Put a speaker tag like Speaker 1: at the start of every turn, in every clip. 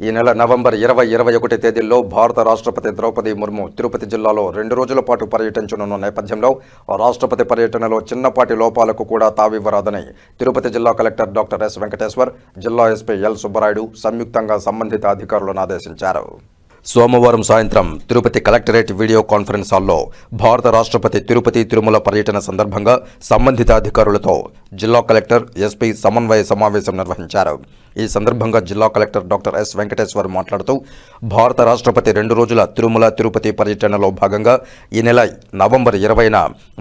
Speaker 1: ఈ నెల నవంబర్ ఇరవై ఇరవై ఒకటి తేదీల్లో భారత రాష్ట్రపతి ద్రౌపది ముర్ము తిరుపతి జిల్లాలో రెండు రోజుల పాటు పర్యటించనున్న నేపథ్యంలో రాష్ట్రపతి పర్యటనలో చిన్నపాటి లోపాలకు కూడా తావివ్వరాదని తిరుపతి జిల్లా కలెక్టర్ డాక్టర్ ఎస్ వెంకటేశ్వర్ జిల్లా ఎస్పీ ఎల్ సుబ్బరాయుడు సంయుక్తంగా సంబంధిత అధికారులను ఆదేశించారు. సోమవారం సాయంత్రం తిరుపతి కలెక్టరేట్ వీడియో కాన్ఫరెన్స్ హాల్లో భారత రాష్ట్రపతి తిరుపతి తిరుమల పర్యటన సందర్భంగా సంబంధిత అధికారులతో జిల్లా కలెక్టర్ ఎస్పీ సమన్వయ సమావేశం నిర్వహించారు. ఈ సందర్భంగా జిల్లా కలెక్టర్ డాక్టర్ ఎస్ వెంకటేశ్వర్ మాట్లాడుతూ భారత రాష్ట్రపతి రెండు రోజుల తిరుమల తిరుపతి పర్యటనలో భాగంగా ఈ నెల నవంబర్ ఇరవైన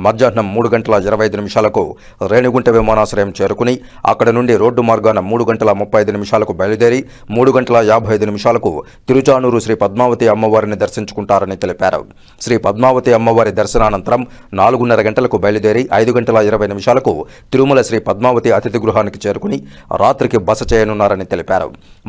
Speaker 1: మధ్యాహ్నం మూడు గంటల ఇరవై ఐదు నిమిషాలకు రేణిగుంట విమానాశ్రయం చేరుకుని అక్కడ నుండి రోడ్డు మార్గాన మూడు గంటల ముప్పై ఐదు నిమిషాలకు బయలుదేరి మూడు గంటల యాభై ఐదు నిమిషాలకు తిరుచానూరు శ్రీ పద్మావతి అమ్మవారిని దర్శించుకుంటారని తెలిపారు. శ్రీ పద్మావతి అమ్మవారి దర్శనానంతరం నాలుగున్నర గంటలకు బయలుదేరి ఐదు గంటల ఇరవై నిమిషాలకు తిరుమల శ్రీ పద్మావతి అతిథి గృహానికి చేరుకుని రాత్రికి బస చేస్తున్నారని తెలిపారు.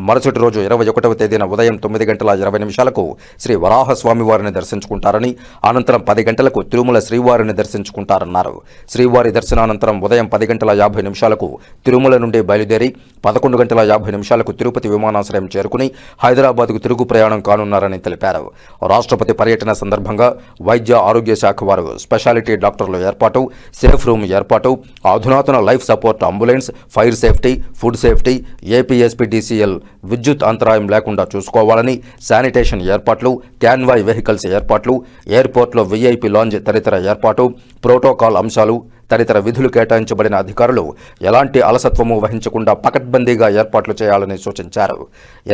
Speaker 1: మరుసటి రోజు ఇరవై ఒకటవ తేదీన ఉదయం తొమ్మిది గంటల ఇరవై నిమిషాలకు శ్రీ వరాహస్వామి వారిని దర్శించుకుంటారని అనంతరం పది గంటలకు తిరుమల శ్రీవారిని దర్శించుకుంటారన్నారు. శ్రీవారి దర్శనానంతరం ఉదయం పది గంటల యాభై నిమిషాలకు తిరుమల నుండి బయలుదేరి పదకొండు గంటల యాభై నిమిషాలకు తిరుపతి విమానాశ్రయం చేరుకుని హైదరాబాద్కు తిరుగు ప్రయాణం కానున్నారని తెలిపారు. రాష్ట్రపతి పర్యటన సందర్భంగా వైద్య ఆరోగ్య శాఖ వారు స్పెషాలిటీ డాక్టర్ల ఏర్పాటు సేఫ్ రూమ్ ఏర్పాటు అధునాతన life support ambulance fire safety food safety APSPDCL విద్యుత్ అంతరాయం లేకుండా చూసుకోవాలని శానిటేషన్ ఏర్పాట్లు క్యాన్వాయ్ వెహికల్స్ ఏర్పాట్లు ఎయిర్పోర్ట్లో వీఐపీ లాంజ్ తదితర ఏర్పాటు ప్రోటోకాల్ అంశాలు తదితర విధులు కేటాయించబడిన అధికారులు ఎలాంటి అలసత్వము వహించకుండా పకడ్బందీగా ఏర్పాట్లు చేయాలని సూచించారు.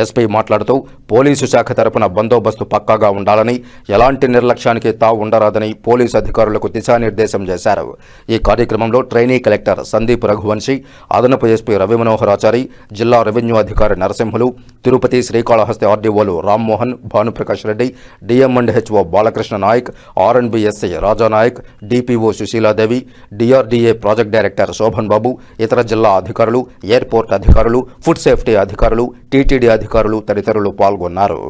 Speaker 1: ఎస్పీ మాట్లాడుతూ పోలీసు శాఖ తరపున బందోబస్తు పక్కాగా ఉండాలని ఎలాంటి నిర్లక్ష్యానికి తావు ఉండరాదని పోలీసు అధికారులకు దిశానిర్దేశం చేశారు. ఈ కార్యక్రమంలో ట్రైనీ కలెక్టర్ సందీప్ రఘువంశీ అదనపు ఎస్పీ రవిమనోహరాచారి జిల్లా రెవెన్యూ అధికారి Narasimhulu Tirupati Srikalahasti ఆర్డీఓలు Rammohan Bhanuprakash Reddy DM and HO Balakrishna Naik R and B Rajanaik DPO Sushiladevi DRDA project director Shobhan Babu ఇతర జిల్లా అధికారులు ఎయిర్పోర్ట్ అధికారులు ఫుడ్ సేఫ్టీ అధికారులు టీటీడీ అధికారులు తదితరులు పాల్గొన్నారు.